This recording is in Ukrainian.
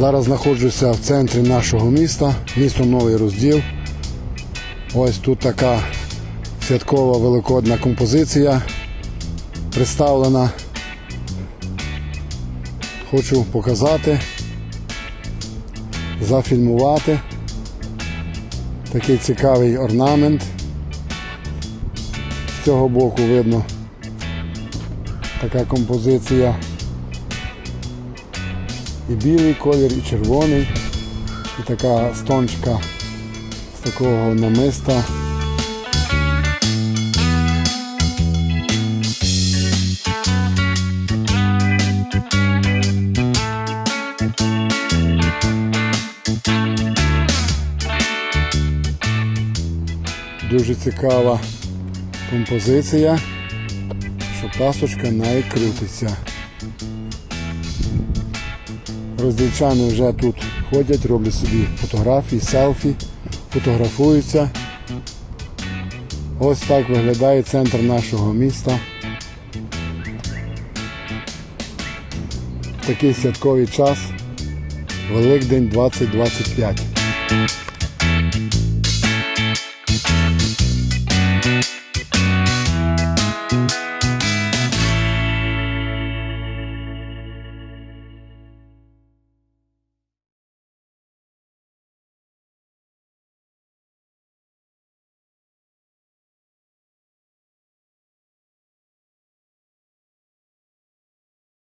Зараз знаходжуся в центрі нашого міста, місто Новий Розділ. Ось тут така святкова великодна композиція представлена. Хочу показати, зафільмувати. Такий цікавий орнамент. З цього боку видно така композиція. І білий колір, і червоний, і така стончка з такого намиста. Дуже цікава композиція, що пасочка навіть крутиться. Роздільчани вже тут ходять, роблять собі фотографії, селфі, фотографуються. Ось так виглядає центр нашого міста. Такий святковий час. Великдень 2025.